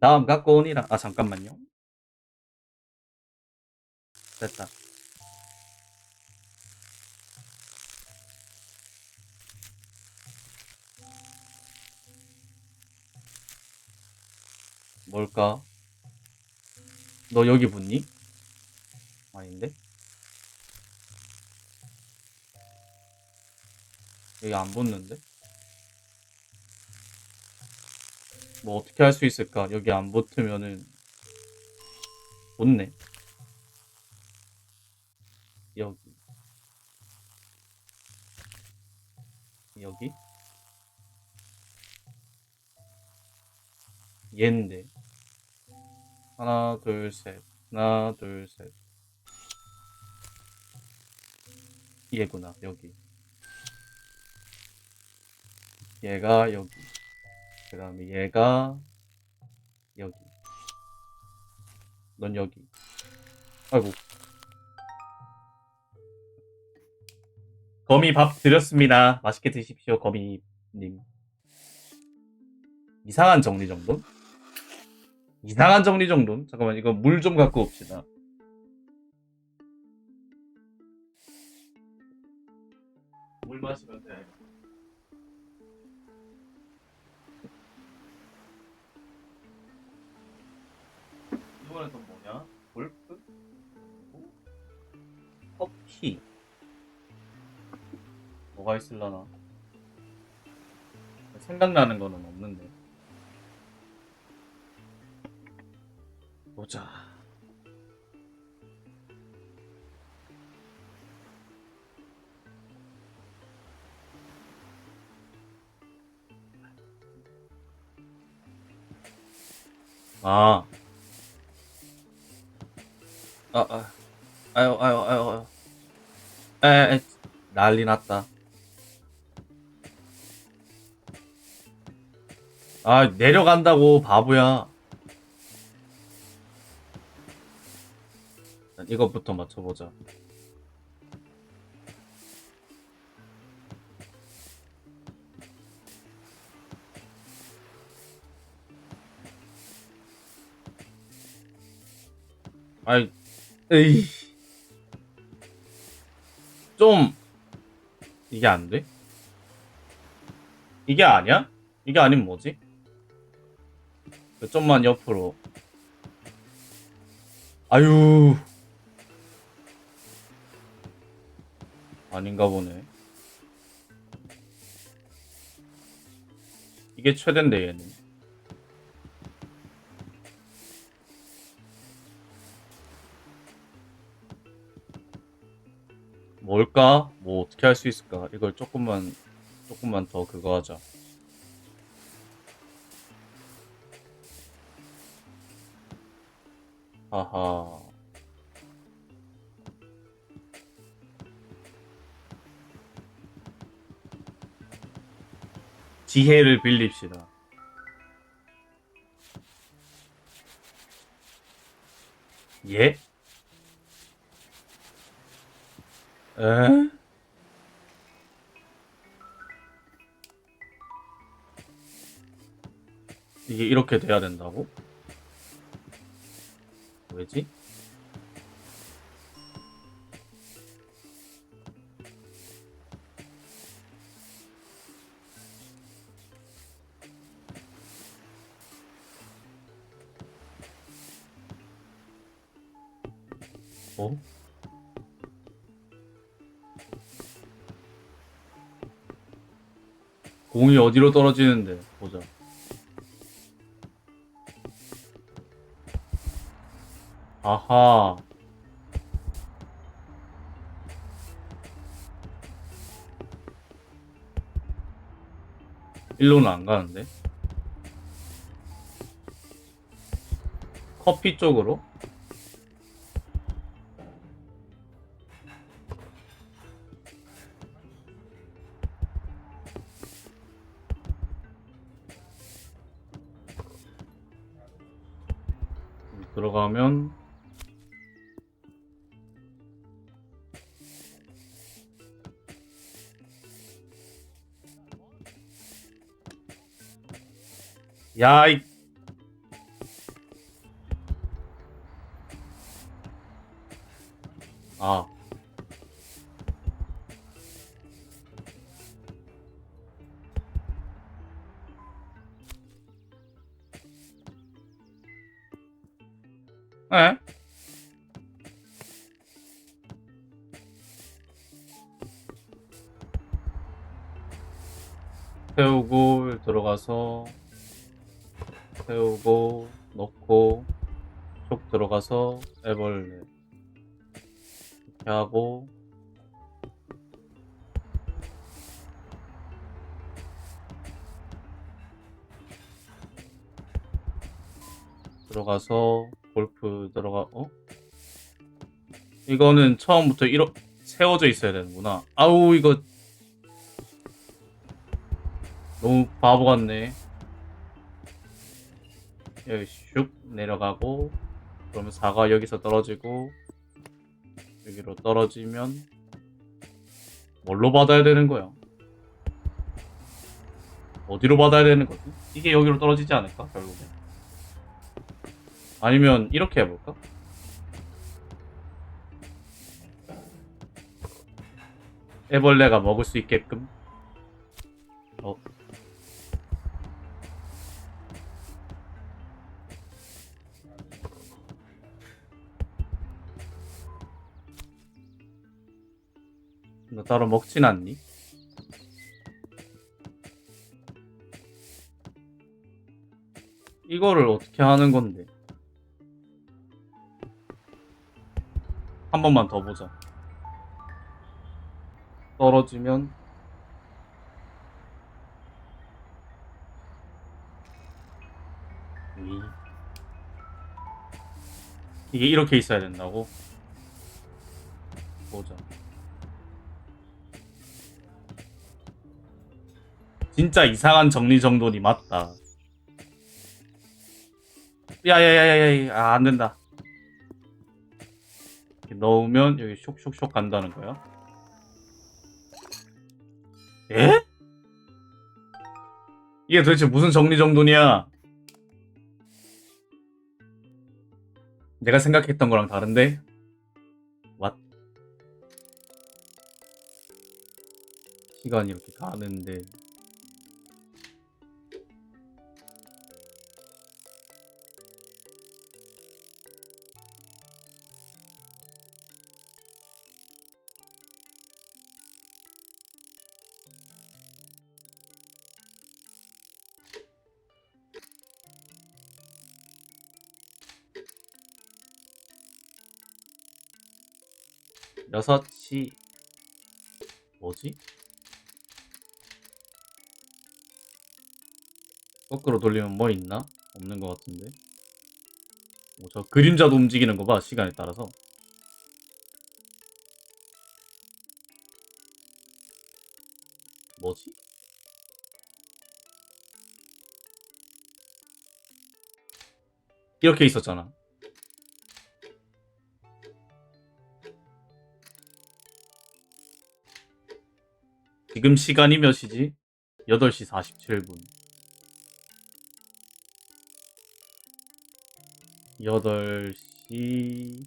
다음 갖고 오니라. 아, 잠깐만요. 됐다. 뭘까? 너 여기 붙니? 아닌데? 여기 안 붙는데? 뭐 어떻게 할 수 있을까? 여기 안 붙으면은 붙네. 여기. 여기? 얘인데. 하나, 둘, 셋. 하나, 둘, 셋. 얘구나, 여기. 얘가 여기. 그 다음에 얘가 여기. 넌 여기. 아이고. 거미 밥 드렸습니다. 맛있게 드십시오, 거미님. 이상한 정리 정돈? 이상한 정리 정돈? 잠깐만, 이거 물 좀 갖고 옵시다. 물 마시면 돼. 이거는 또 뭐냐? 골프? 커피. 뭐가 있을라나? 생각나는 거는 없는데. 보자. 아. 아, 아. 아유, 아유, 아유, 아유. 에, 에, 난리 났다. 아, 내려간다고, 바보야. 이것부터 맞춰보자. 아이, 에이. 좀, 이게 안 돼? 이게 아니야? 이게 아니면 뭐지? 좀만 옆으로. 아유. 아닌가 보네. 이게 최대인데, 얘는. 뭘까? 뭐 어떻게 할 수 있을까? 이걸 조금만 조금만 더 그거 하자. 하하. 지혜를 빌립시다. 예? 에? 이게 이렇게 돼야 된다고? 왜지? 공이 어디로 떨어지는데 보자. 아하. 일로는 안 가는데. 커피 쪽으로? 그러면 야, 이 아. 에? 세우고 들어가서 세우고 넣고 쭉 들어가서 애벌레 이렇게 하고 들어가서 골프 들어가 어? 이거는 처음부터 이렇게 세워져 있어야 되는구나 아우 이거 너무 바보 같네 여기 슉 내려가고 그러면 4가 여기서 떨어지고 여기로 떨어지면 뭘로 받아야 되는 거야? 어디로 받아야 되는 거지? 이게 여기로 떨어지지 않을까 결국에 아니면 이렇게 해볼까? 애벌레가 먹을 수 있게끔 어 너 따로 먹진 않니? 이거를 어떻게 하는 건데? 한 번만 더 보자. 떨어지면 위. 이게 이렇게 있어야 된다고? 보자. 진짜 이상한 정리정돈이 맞다. 야야야야야, 아, 안 된다. 넣으면 여기 쇽쇽쇽 간다는 거야. 에? 이게 도대체 무슨 정리정돈이야? 내가 생각했던 거랑 다른데? What? 시간이 이렇게 가는데 여섯 시 뭐지? 거꾸로 돌리면 뭐 있나? 없는 것 같은데. 오, 저 그림자도 움직이는 거 봐, 시간에 따라서. 뭐지? 이렇게 있었잖아. 지금 시간이 몇이지? 8시 47분. 8시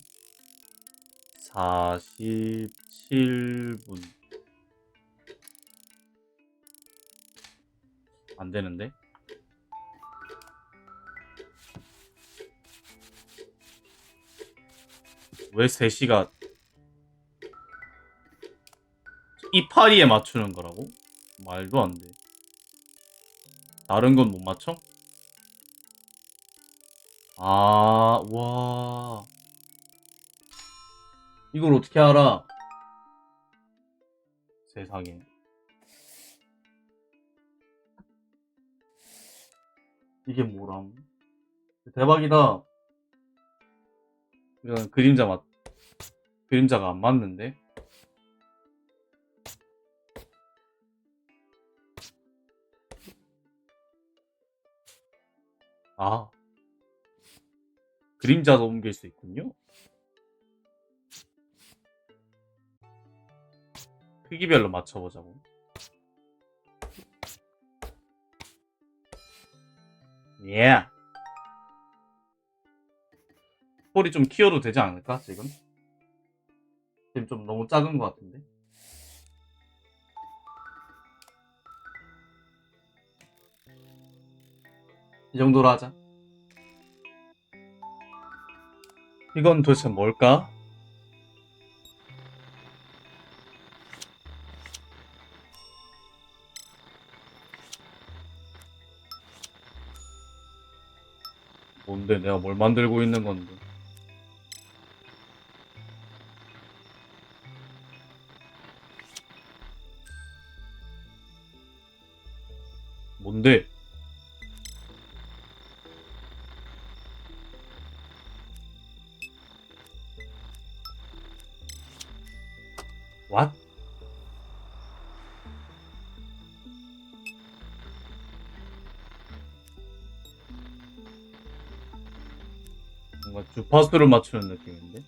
47분. 안 되는데? 왜 3시가 이 파리에 맞추는 거라고? 말도 안 돼. 다른 건 못 맞춰? 아, 와. 이걸 어떻게 알아? 세상에. 이게 뭐람? 대박이다. 이건 그림자 맞, 그림자가 안 맞는데? 아. 그림자도 옮길 수 있군요. 크기별로 맞춰보자고. 예. 폴이 좀 키워도 되지 않을까, 지금? 지금 좀 너무 작은 것 같은데? 이 정도로 하자. 이건 도대체 뭘까? 뭔데 내가 뭘 만들고 있는 건데 뭔데 주파수를 맞추는 느낌인데?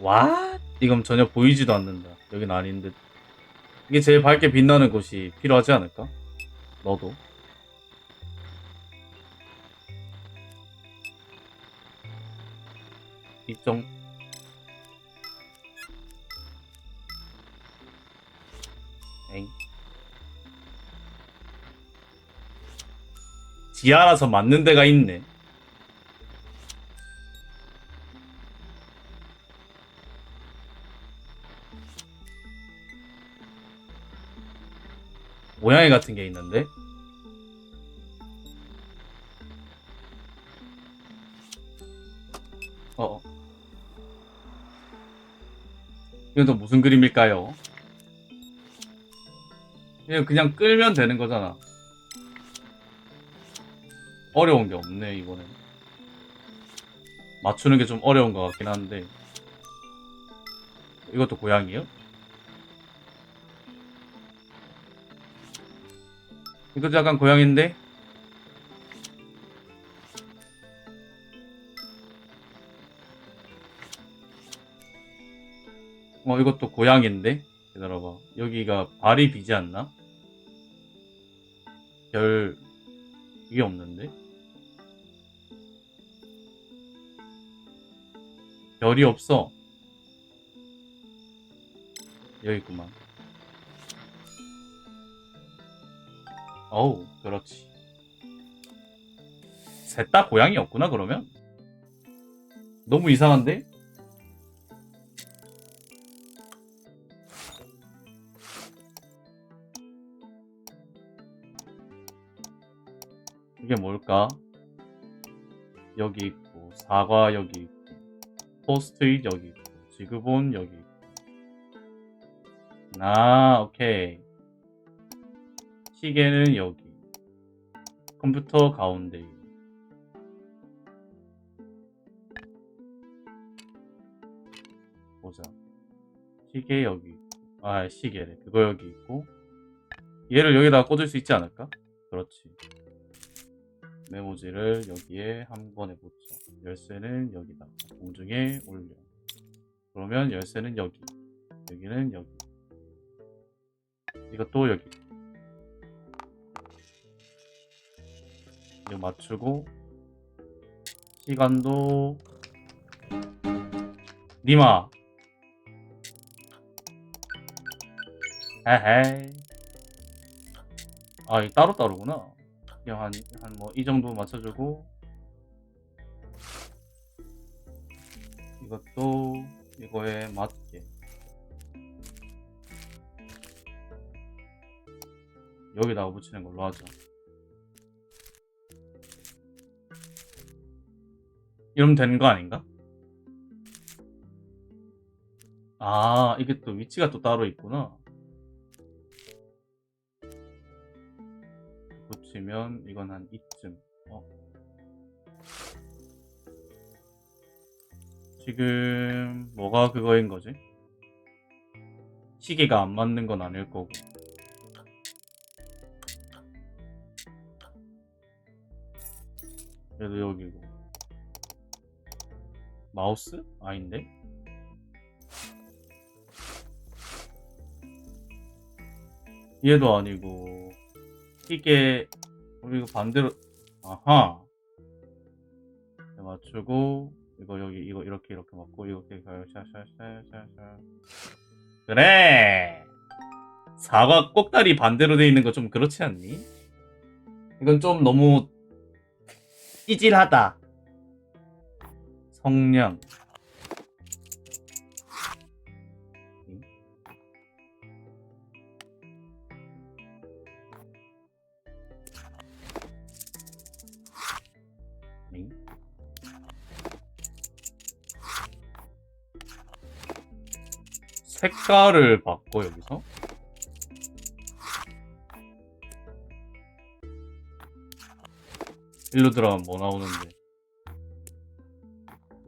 와? 이건 전혀 보이지도 않는다. 여긴 아닌 듯. 이게 제일 밝게 빛나는 곳이 필요하지 않을까? 너도. 이정. 엥. 지하라서 맞는 데가 있네. 모양이 같은 게 있는데 이건 또 무슨 그림일까요? 이거 그냥 끌면 되는 거잖아. 어려운 게 없네, 이거는. 맞추는 게 좀 어려운 것 같긴 한데. 이것도 고양이요? 이것도 약간 고양인데? 어, 이것도 고양인데? 기다려봐. 여기가 발이 비지 않나? 별, 이게 없는데? 별이 없어. 여기 있구만. 어우, 그렇지. 셋 다 고양이였구나, 그러면? 너무 이상한데? 이게 뭘까? 여기 있고, 사과 여기 있고, 포스트잇 여기 있고, 지그본 여기 있고. 아, 오케이. 시계는 여기. 컴퓨터 가운데. 보자. 시계 여기 있고. 아, 시계래. 그거 여기 있고. 얘를 여기다가 꽂을 수 있지 않을까? 그렇지. 메모지를 여기에 한 번에 붙여. 열쇠는 여기다. 공중에 올려. 그러면 열쇠는 여기. 여기는 여기. 이것도 여기. 이거 맞추고 시간도 니마 헤헤 아, 이 따로따로구나. 그냥 한, 한 뭐, 이 정도 맞춰주고, 이것도 이거에 맞게. 여기다가 붙이는 걸로 하자. 이러면 되는 거 아닌가? 아, 이게 또 위치가 또 따로 있구나. 붙이면 이건 한 이쯤. 어. 지금 뭐가 그거인 거지? 시계가 안 맞는 건 아닐 거고. 그래도 여기고. 마우스? 아닌데? 얘도 아니고 이게 이거 반대로 아하. 네, 맞추고 이거 여기 이거 이렇게 이렇게 맞고 이렇게 샤샤샤샤샤. 그래! 사과 꼭다리 반대로 돼 있는 거 좀 그렇지 않니? 이건 좀 너무 찌질하다. 성냥 색깔을 바꿔 여기서? 일로 들어가면 뭐 나오는데?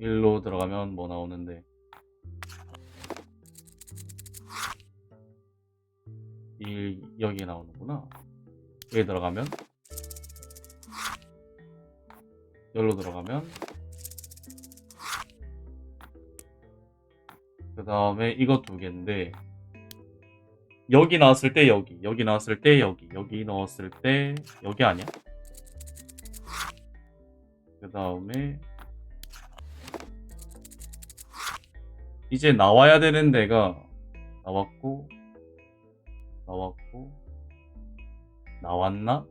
일로 들어가면 뭐 나오는데? 이 여기 나오는구나. 여기 들어가면? 여기로 들어가면 그 다음에 이거 두 개인데 여기 나왔을 때 여기 여기 나왔을 때 여기 여기 넣었을 때 여기 아니야? 그 다음에 이제 나와야 되는 데가 나왔고 나왔고 나왔나?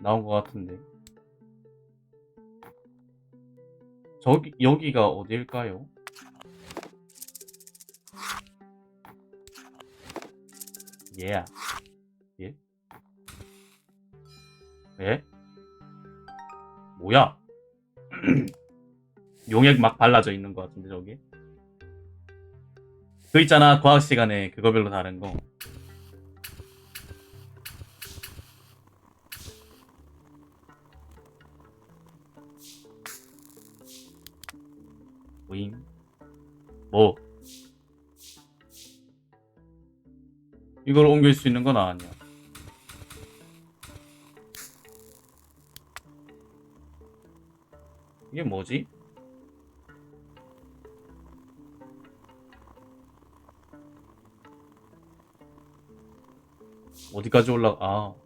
나온 것 같은데 저기 여기가 어디일까요? 얘야 예? 예? 뭐야? 용액 막 발라져 있는 것 같은데 저기 그 있잖아 과학 시간에 그거 별로 다른 거 뭐? 이걸 옮길 수 있는 건 아니야 이게 뭐지? 어디까지 올라, 아.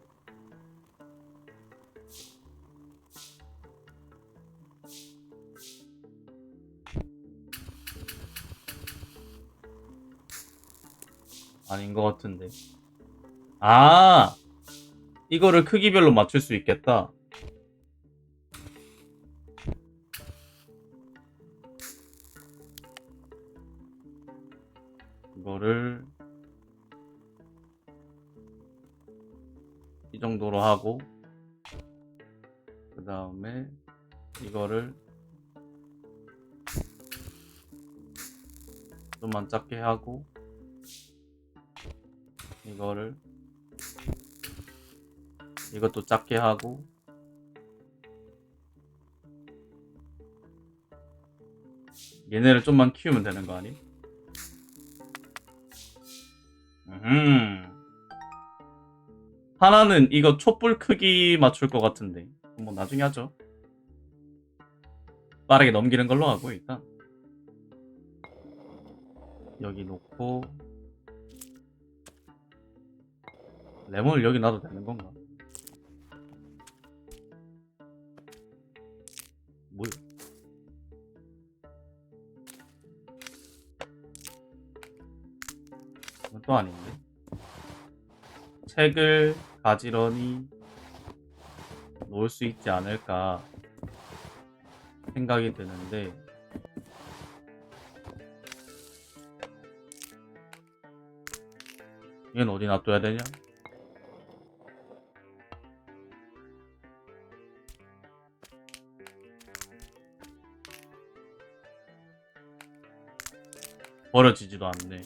아닌 것 같은데. 아! 이거를 크기별로 맞출 수 있겠다. 이거를 이 정도로 하고 그 다음에 이거를 좀만 작게 하고 이거를 이것도 작게 하고 얘네를 좀만 키우면 되는 거 아니? 음. 하나는 이거 촛불 크기 맞출 것 같은데 뭐 나중에 하죠 빠르게 넘기는 걸로 하고 일단 여기 놓고 레몬을 여기 놔도 되는 건가? 뭐요? 이건 또 아닌데 책을 가지런히 놓을 수 있지 않을까 생각이 드는데 얘는 어디 놔둬야 되냐? 버려지지도 않네.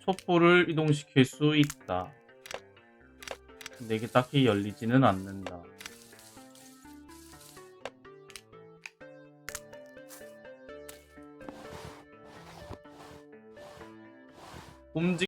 촛불을 이동시킬 수 있다. 근데 이게 딱히 열리지는 않는다. 움직